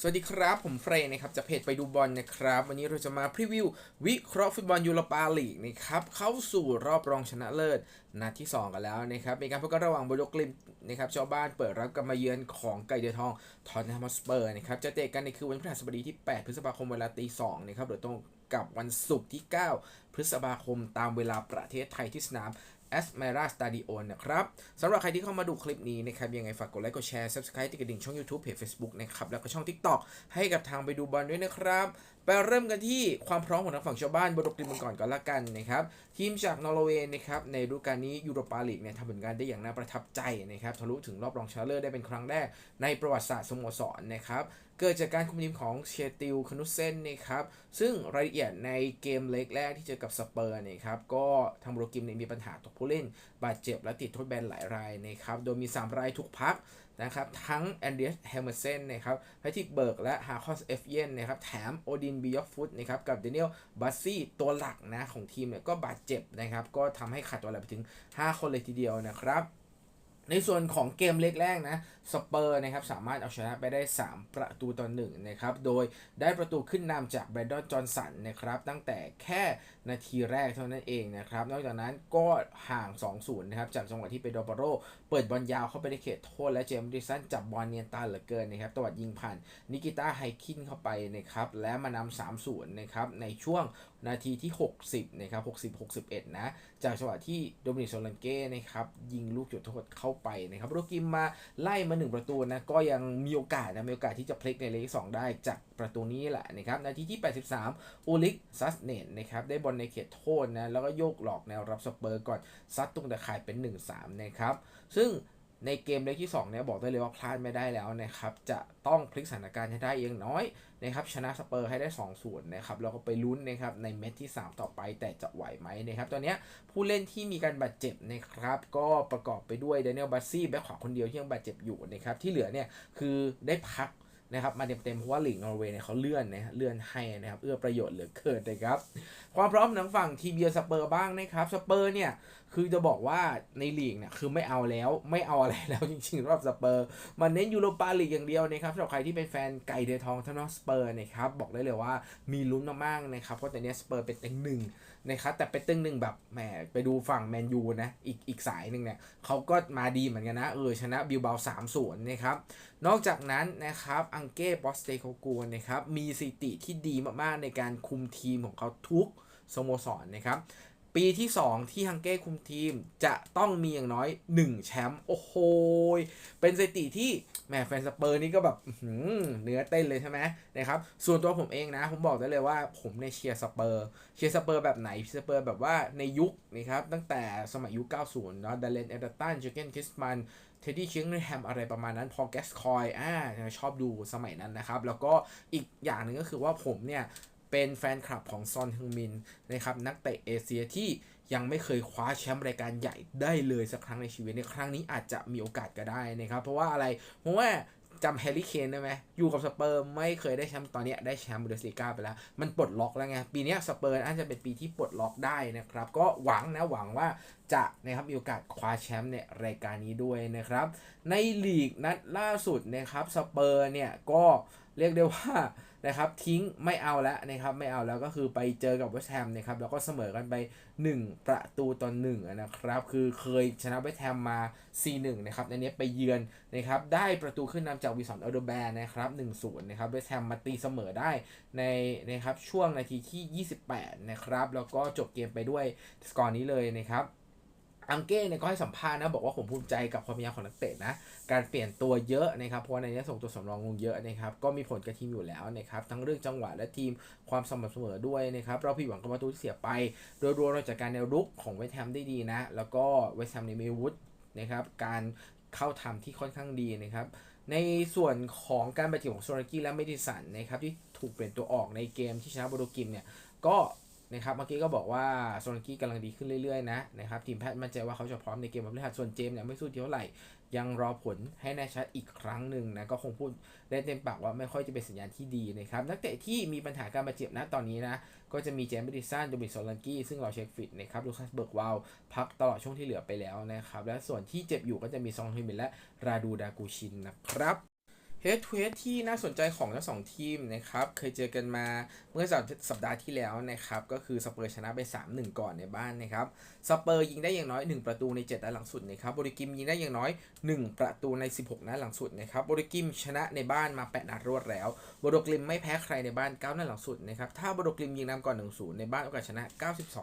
สวัสดีครับ ผมเฟรนนะครับจากเพจไปดูบอลนะครับ วันนี้เราจะมาพรีวิว วิเคราะห์ฟุตบอลยูโรปาลีกนะครับเข้าสู่รอบรองชนะเลิศนัดที่ 2 กันแล้วนะครับมีการพบกันระหว่างโบโยกลิมนะครับชาวบ้านเปิดรับกำมาเยือนของไก่เดือทองทอนแฮมสเปอร์นะครับจะเตะกันในคือวันพฤหัสบดีที่ 8 พฤษภาคมเวลาตี2นะครับหรือตรงกับวันศุกร์ที่ 9 พฤษภาคมตามเวลาประเทศไทยที่สนาม แอสเมราสตาดิโอนะครับสำหรับใครที่เข้ามาดูคลิปนี้นะครับยังไงฝากกดไลค์กดแชร์ Subscribe ติดกระดิ่งช่อง YouTube เพจ Facebook นะครับแล้วก็ช่อง TikTok ให้กับทางไปดูบอลด้วยนะครับ ไปเริ่มกันที่ความพร้อมของทางฝั่งชาวบ้านบรกลิมก่อนก่อนละกันนะครับ ทีมจากนอร์เวย์นะครับในฤดูกาลนี้ยูโรปาลีกเนี่ยทำผลงานได้อย่างน่าประทับใจนะครับทะลุถึงรอบรองชนะเลิศได้เป็นครั้งแรกในประวัติศาสตร์สโมสรนะครับเกิดจากการคุมทีมของเชติลคนุเซนนะครับซึ่งรายละเอียดในเกมเล็กแรกที่เจอกับสเปอร์นะครับก็ทางโบรกิมเนี่ยมีปัญหาตกผู้เล่น บาดเจ็บและติดโทษแบนหลายรายนะครับโดยมี 3 รายถูกพัก นะครับทั้งแอนเดรียสเฮมเมอร์เซนนะครับแพทริกเบิร์กและฮาคอสเอฟเยนนะครับแถมโอดินบิยอกฟุตนะครับกับเดนิเอลบัสซี่ตัวหลักนะของทีมเนี่ยก็บาดเจ็บนะครับก็ทำให้ขาดตัวอะไรไปถึง 5 คนเลยทีเดียวนะครับ ในส่วนของเกมเล็กแรกนะสเปอร์นะครับสามารถเอาชนะไปได้ 3 ประตูต่อหนึ่งนะครับโดยได้ประตูขึ้นนำจากแบรนดอนจอห์นสันนะครับตั้งแต่แค่นาทีแรกเท่านั้นเองนะครับนอกจากนั้นก็ห่าง 2-0นะครับจากจังหวะที่เปโดปาโร เปิดบอลยาวเข้าไปในเขตโทษและเจมส์ดิสันจับบอลเนียนตาเหลือเกินนะครับตวัดยิงผ่านนิกิต้าไฮคินเข้าไปนะครับและมานำ3-0นะครับในช่วงนาทีที่ 60นะครับ60-61 นะ จากจังหวะที่โดมินิกโซลันเก้นะครับยิงลูกจุดโทษเข้าไปนะครับโรกิมมาไล่มา 1 ประตูนะ ก็ยังมีโอกาสนะมีโอกาสที่จะพลิกในเลขสองได้จากประตูนี้แหละนะครับนาทีที่ 83อูลิกซัสเนตนะครับได้บอลในเขตโทษนะ แล้วก็โยกหลอกแนวรับสเปอร์ก่อนซัดตรงตะข่ายเป็น 1-3 นะครับ ซึ่ง ในเกมเล็กที่ 2 เนี่ยบอกได้เลยว่าพลาดไม่ได้แล้วนะครับ จะต้องพลิกสถานการณ์ให้ได้เองน้อยนะครับ ชนะสเปอร์ให้ได้2ส่วนนะครับแล้วก็ไปลุ้นนะครับในเม็ดที่ 3 ต่อไปแต่จะไหวไหมนะครับ ตอนนี้ผู้เล่นที่มีการบาดเจ็บนะครับ ก็ประกอบไปด้วยเดนิเอลบัสซี่แบ็คขวาคนเดียวที่ยังบาดเจ็บอยู่นะครับ ที่เหลือเนี่ยคือได้พัก นะครับมาเต็มๆเพราะว่าลีกนอร์เวย์เนี่ยเขาเลื่อนนะเลื่อนให้นะครับเอื้อประโยชน์เหลือเกินนะครับความพร้อมทางฝั่งทีมเยือนสเปอร์บ้างนะครับสเปอร์เนี่ยคือจะบอกว่าในลีกเนี่ยคือไม่เอาแล้วไม่เอาอะไรแล้วจริงๆสำหรับสเปอร์มันเน้นยูโรปาลีกอย่างเดียวนะครับสำหรับใครที่เป็นแฟนไก่เดือทองทั้งนอสเปอร์นะครับบอกได้เลยว่ามีลุ้นมากๆนะครับเพราะตอนนี้สเปอร์เป็นเต็งหนึ่ง นะครับแต่เป็นเต็งหนึ่งแบบแหมไปดูฝั่งแมนยูนะอีกอีกสายหนึ่งเนี่ยเขาก็มาดีเหมือนกันนะเออชนะบิลเบา3 0นะครับนอกจากนั้นนะครับอังเก้บอสเตโคกูนะครับมีสถิติที่ดีมากๆในการคุมทีมของเขาทุกสโมสรนะครับ ปีที่ 2 ที่ฮังเก้คุมทีมจะต้องมีอย่างน้อย 1 แชมป์โอ้โหเป็นสถิติที่แหมแฟนสเปอร์นี่ก็แบบอื้อหือเนื้อเต้นเลยใช่ไหมนะครับส่วนตัวผมเองนะ ผมบอกได้เลยว่าผมในเชียร์สเปอร์เชียร์สเปอร์แบบไหนสเปอร์แบบว่าในยุคนะครับตั้งแต่สมัยยุค 90 เนาะดาเลนเอเดอร์ตันเจอเกนคิสมันเทดดี้เชียงแฮมอะไรประมาณนั้นพอแกสคอยอ่าชอบดูสมัยนั้นนะครับ แล้วก็อีกอย่างหนึ่งก็คือว่าผมเนี่ย เป็นแฟนคลับของซอนฮึงมินนะครับนักเตะเอเชียที่ยังไม่เคยคว้าแชมป์รายการใหญ่ได้เลยสักครั้งในชีวิตในครั้งนี้อาจจะมีโอกาสก็ได้นะครับ เพราะว่าอะไรเพราะว่าจำแฮร์รี่เคนได้ไหมอยู่กับสเปอร์ไม่เคยได้แชมป์ตอนนี้ได้แชมป์บูเดสลีกาไปแล้ว มันปลดล็อกแล้วไง ปีนี้สเปอร์อาจจะเป็นปีที่ปลดล็อกได้นะครับ ก็หวังนะหวังว่าจะนะครับมีโอกาสคว้าแชมป์ในรายการนี้ด้วยนะครับ ในลีกนัดล่าสุดนะครับสเปอร์เนี่ยก็ เรียกได้ว่านะครับทิ้งไม่เอาแล้วนะครับไม่เอาแล้วก็คือไปเจอกับเวสต์แฮมนะครับแล้วก็เสมอกันไป 1 ประตูต่อ1นะครับคือเคยชนะเวสต์แฮมมา 4-1 นะครับในนี้ไปเยือนนะครับได้ประตูขึ้นนำจากวิสันเออโดแบนนะครับ1-0 นะครับเวสต์แฮมมาตีเสมอได้ในนะครับช่วงนาทีที่ 28 นะครับแล้วก็จบเกมไปด้วยสกอร์นี้เลยนะครับ อังเก้เนี่ยก็ให้สัมภาษณ์นะบอกว่าผมภูมิใจกับความพยายามของนักเตะนะการเปลี่ยนตัวเยอะนะครับเพราะในนี้ส่งตัวสำรองลงเยอะนะครับก็มีผลกับทีมอยู่แล้วนะครับทั้งเรื่องจังหวะและทีมความสม่ำเสมอด้วยนะครับเราผิดหวังกับประตูที่เสียไป โดยรวมเราจัดการแนวรุกของเวสต์แฮมได้ดีนะ แล้วก็เวสต์แฮมในมีวุฒนะครับการเข้าทำที่ค่อนข้างดีนะครับในส่วนของการบาดเจ็บของโซนากิและเมดิสันนะครับที่ถูกเปลี่ยนตัวออกในเกมที่ชนะโบโดกิมเนี่ยก็ นะครับเมื่อกี้ก็บอกว่าโซนกี้กำลังดีขึ้นเรื่อยๆนะนะครับทีมแพทย์มั่นใจว่าเขาจะพร้อมในเกมวันพฤหัสส่วนเจมส์เนี่ยไม่สู้เท่าไหร่ ยังรอผลให้แน่ชัดอีกครั้งหนึ่งนะก็คงพูดได้เต็มปากว่าไม่ค่อยจะเป็นสัญญาณที่ดีนะครับนักเตะที่มีปัญหาการบาดเจ็บนะตอนนี้นะก็จะมีเจมส์บดิสันโดมินโซลันกี้ซึ่งเราเช็คฟิตนะครับลูคัสเบิร์กวาลพักตลอดช่วงที่เหลือไปแล้วนะครับและส่วนที่เจ็บอยู่ก็จะมีซองฮิมินและราดูดากูชินนะครับ เฮดทูเฮดที่น่าสนใจของทั้งสองทีมนะครับ เคยเจอกันมาเมื่อสัปสัปดาห์ที่แล้วนะครับ ก็คือสเปอร์ชนะไป 3-1 ก่อนในบ้านนะครับ สเปอร์ยิงได้อย่างน้อย 1 ประตูใน 7 นัดหลังสุดนะครับบริกิมยิงได้อย่างน้อย 1 ประตูใน 16 นัดหลังสุดนะครับบริกิมชนะในบ้านมา 8 นัดรวดแล้วบรกลิมไม่แพ้ใครในบ้าน 9 นัดหลังสุดนะครับ ถ้าบรกลิมยิงนำก่อน 1-0 ในบ้านโอกาสชนะ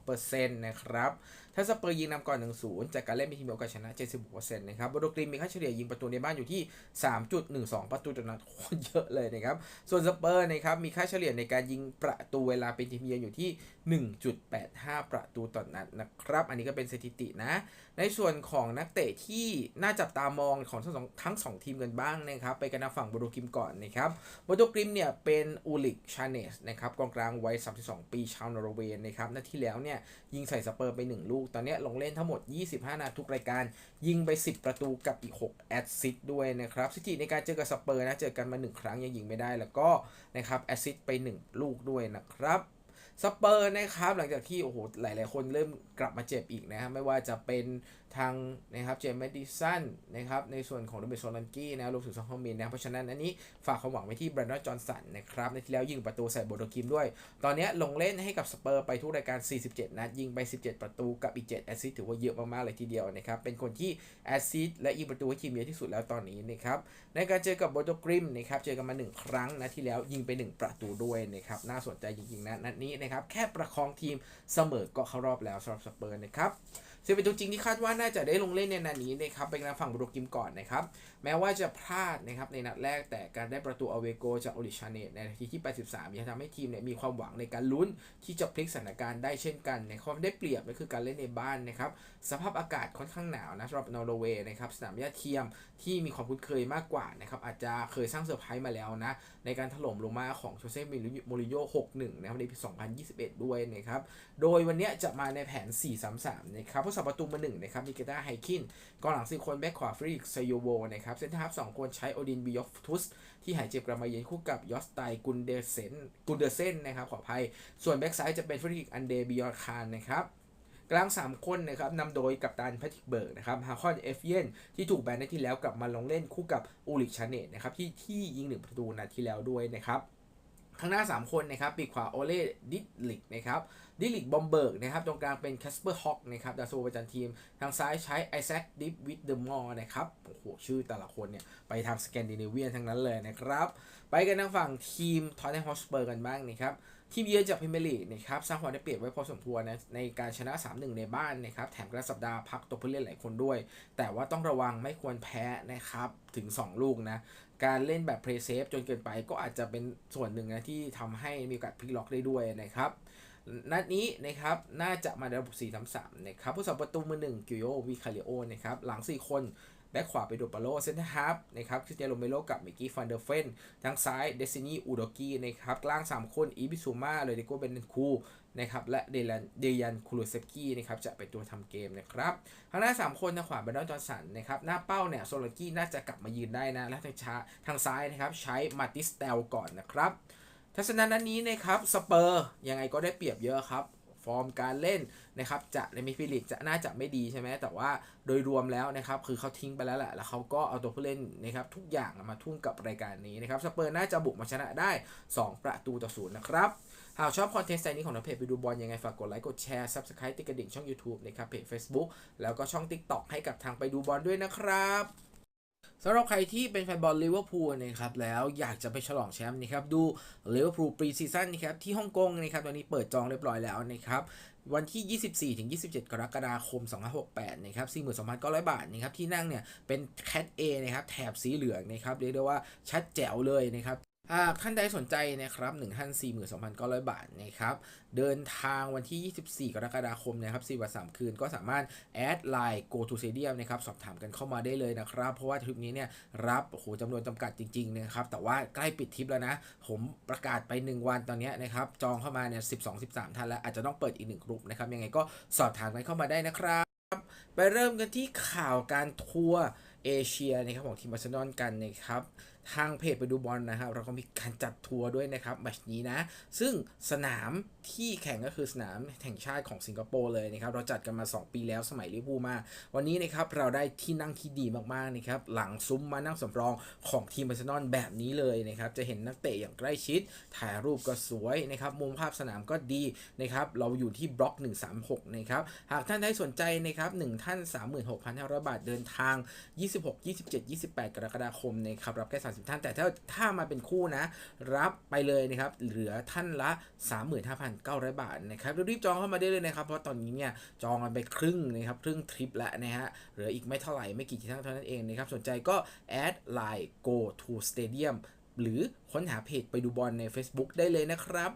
92%นะครับ ถ้าสเปอร์ยิงนำก่อน 1-0 จากการเล่นมีทีมโอกาสชนะ 76%นะครับบรกลิมมีค่าเฉลี่ยยิงประตูในบ้านอยู่ที่ 3.12ประตูต่อนัดโคตรเยอะเลยนะครับ ส่วนสเปอร์นะครับมีค่าเฉลี่ยในการยิงประตูเวลาเป็นทีมเยือนอยู่ที่1.85 ประตูต่อนนัดนะครับ อันนี้ก็เป็นสถิตินะ ในส่วนของนักเตะที่น่าจับตามองของทั้งสองทั้งสองทีมกันบ้างนะครับ ไปกันทางฝั่งโบโดกริมก่อนนะครับโบโดกริมเนี่ยเป็นอูลิกชาเนสนะครับกองกลางวัย 32 ปีชาวนอร์เวย์นะครับนัดที่แล้วเนี่ยยิงใส่สเปอร์ไป 1 ลูก ตอนนี้ลงเล่นทั้งหมด 25นัดทุกรายการ ยิงไป 10 ประตูกับอีก 6 แอสซิสต์ด้วยนะครับสถิติในการเจอกับสเปอร์นะเจอกันมา 1 ครั้งยังยิงไม่ได้แล้วก็นะครับแอสซิสต์ไป 1 ลูกด้วยนะครับ สเปอร์นะครับหลังจากที่โอ้โหหลาย ๆ คนเริ่มกลับมาเจ็บอีกนะฮะไม่ว่าจะเป็น ทางนะครับเจมส์แมดดิสันนะครับในส่วนของโรเบร์ตโซลันกี้นะรวมถึงซองฮมินนะเพราะฉะนั้นอันนี้ฝากความหวังไว้ที่แบรนดอนจอห์นสันนะครับในที่แล้วยิงประตูใส่โบโดกิมด้วย ตอนนี้ลงเล่นให้กับสเปอร์ไปทุกรายการ 47 นัดยิงไป 17 ประตูกับอีก 7 แอสซิสต์ถือว่าเยอะมากๆเลยทีเดียวนะครับ เป็นคนที่แอสซิสต์และยิงประตูให้ทีมเยอะที่สุดแล้วตอนนี้นะครับในการเจอกับโบโดกริมนะครับเจอกันมา 1 ครั้งนะที่แล้วยิงไป 1 ประตูด้วยนะครับน่าสนใจจริงๆนะนัดนี้นะครับแค่ประคองทีมเสมอก็เข้ารอบแล้วสำหรับสเปอร์นะครับ ซึ่งเป็นตัวจริงที่คาดว่าน่าจะได้ลงเล่นในนัดนี้นะครับเป็นทางฝั่งโบโดกิมก่อนนะครับ แม้ว่าจะพลาดนะครับในนัดแรกแต่การได้ประตูอเวโกจากโอริชาเนตในนาทีที่ 83ยังทำให้ทีมเนี่ยมีความหวังในการลุ้นที่จะพลิกสถานการณ์ได้เช่นกันในความได้เปรียบก็คือการเล่นในบ้านนะครับสภาพอากาศค่อนข้างหนาวนะสำหรับนอร์เวย์นะครับสนามหญ้าเทียมที่มีความคุ้นเคยมากกว่านะครับอาจจะเคยสร้างเซอร์ไพรส์มาแล้วนะในการถล่มโรม่าของโชเซ่โมริโญ่6-1นะครับในปี 2021 ด้วยนะครับโดยวันนี้จะมาในแผน 4-3-3 นะครับผู้สับประตูมาหนึ่งนะครับมิเกตาไฮคินกองหลังสี่คนแบ็คขวาฟริกไซโยโวนะครับเซนเตอร์ฮาฟสองคนใช้โอดินบิยอฟทุสที่หายเจ็บกลับมาเยือนคู่กับยอสไตกุนเดเซนกุนเดเซนนะครับขออภัย ส่วนแบ็กซ้ายจะเป็นฟริกอันเดบิยอคานนะครับกลาง 3 คนนะครับนำโดยกัปตันแพทริกเบิร์กนะครับฮาคอนเอฟเยนที่ถูกแบนในที่แล้วกลับมาลงเล่นคู่กับอูริกชาเนตนะครับที่ที่ยิงหนึ่งประตูนัดที่แล้วด้วยนะครับ ข้างหน้า 3 คนนะครับปีกขวาโอเล่ดิลิกนะครับดิลิกบอมเบิร์กนะครับตรงกลางเป็นแคสเปอร์ฮอกนะครับดาวโซประจันทีม ทางซ้ายใช้ไอแซคดิฟวิดเดอร์มอร์นะครับโอ้โหชื่อแต่ละคนเนี่ย ไปทางสแกนดิเนเวียนทั้งนั้นเลยนะครับ ไปกันทางฝั่งทีมทอตแนมฮอสเปอร์กันบ้างนะครับทีมเยือนจากพรีเมียร์ลีกนะครับสร้างความได้เปรียบไว้พอสมควรนะในการชนะ 3-1 ในบ้านนะครับแถมกระสัปดาห์พักตัวผู้เล่นหลายคนด้วย แต่ว่าต้องระวังไม่ควรแพ้นะครับถึง 2 ลูกนะ การเล่นแบบเพลย์เซฟจนเกินไปก็อาจจะเป็นส่วนหนึ่งนะที่ทำให้มีโอกาสพลิกล็อกได้ด้วยนะครับนัดนี้นะครับน่าจะมาในระบบ4 3 3นะครับผู้สับประตูมือหนึ่งกิโยวิคาริโอนะครับหลัง 4 คน แบ็คขวาไปโดปาโลเซนเตอร์ฮาร์ฟนะครับคริสเตียโรเมโลกับมิกกี้ฟันเดอร์เฟนทางซ้ายเดซินีอูโดกีนะครับกลาง 3 คนอีบิซูมาเลยดิโกเบนคูนะครับและเดลันเดยันคูลูเซฟกี้นะครับจะเป็นตัวทำเกมนะครับทางหน้า 3 คนทางขวาเบนดอนจอร์สันนะครับหน้าเป้าเนี่ยโซลกี้น่าจะกลับมายืนได้นะและทางช้าทางซ้ายนะครับใช้มาติสเตลก่อนนะครับทัศนะนั้นนี้นะครับสเปอร์ยังไงก็ได้เปรียบเยอะครับ ฟอร์มการเล่นนะครับจะในมิฟิลิกจะน่าจะไม่ดีใช่ไหมแต่ว่าโดยรวมแล้วนะครับคือเขาทิ้งไปแล้วแหละแล้วเขาก็เอาตัวผู้เล่นนะครับทุกอย่างมาทุ่มกับรายการนี้นะครับสเปอร์น่าจะบุกมาชนะได้ 2 ประตูต่อศูนย์นะครับหากชอบคอนเทนต์ไซนี้ของนักเพจไปดูบอลยังไง ฝากกดไลค์ กดแชร์ Subscribe ติดกระดิ่งช่อง YouTube นะครับเพจ Facebook แล้วก็ช่อง TikTok ให้กับทางไปดูบอลด้วยนะครับ สำหรับใครที่เป็นแฟนบอลลิเวอร์พูลนะครับแล้วอยากจะไปฉลองแชมป์นะครับดูลิเวอร์พูลปรีซีซั่นนะครับที่ฮ่องกงนะครับตอนนี้เปิดจองเรียบร้อยแล้วนะครับวันที่ 24 ถึง 27 กรกฎาคม 2568 นะครับ 42,900 บาท นะครับ ที่นั่งเนี่ย เป็นแคท A นะครับ แถบสีเหลืองนะครับ เรียกได้ว่าชัดแจ๋วเลยนะครับ หากท่านใดสนใจนะครับ1ท่าน42,900 บาทนะครับ เดินทางวันที่ 24 กรกฎาคมนะครับ4วัน3คืนก็สามารถแอดไลน์ go to stadium นะครับสอบถามกันเข้ามาได้เลยนะครับ เพราะว่าทริปนี้เนี่ยรับโอ้โหจำนวนจำกัดจริงๆนะครับ แต่ว่าใกล้ปิดทริปแล้วนะ ผมประกาศไป 1 วันตอนนี้นะครับ จองเข้ามาเนี่ย 12 13 ท่านแล้ว อาจจะต้องเปิดอีกหนึ่งกลุ่มนะครับ ยังไงก็สอบถามกันเข้ามาได้นะครับ ไปเริ่มกันที่ข่าวการทัวร์เอเชียนะครับของทีมอาร์เซนอลกันนะครับทางเพจไปดูบอลนะครับ เราก็มีการจัดทัวร์ด้วยนะครับแมชนี้นะ ซึ่งสนามที่แข่งก็คือสนามแห่งชาติของสิงคโปร์เลยนะครับ เราจัดกันมา 2 ปีแล้วสมัยลิเวอร์พูลมา วันนี้นะครับเราได้ที่นั่งที่ดีมากๆนะครับหลังซุ้มมานั่งสำรองของทีมอาร์เซนอลแบบนี้เลยนะครับจะเห็นนักเตะอย่างใกล้ชิด ถ่ายรูปก็สวยนะครับมุมภาพสนามก็ดีนะครับเราอยู่ที่บล็อก 136นะครับหากท่านได้สนใจนะครับ1ท่าน 36,500 บาทเดินทาง 26 27 28 กรกฎาคมนะครับรับแค่30ท่าน แต่ถ้าถ้ามาเป็นคู่นะ รับไปเลยนะครับ เหลือท่านละ 35,900 บาทนะครับรีบจองเข้ามาได้เลยนะครับ เพราะตอนนี้เนี่ยจองกันไปครึ่งนะครับครึ่งทริปแล้วนะฮะเหลืออีกไม่เท่าไหร่ไม่กี่ที่นั่งเท่านั้นเองนะครับสนใจก็แอดไลน์ go to stadium หรือค้นหาเพจไปดูบอลใน Facebook ได้เลยนะครับ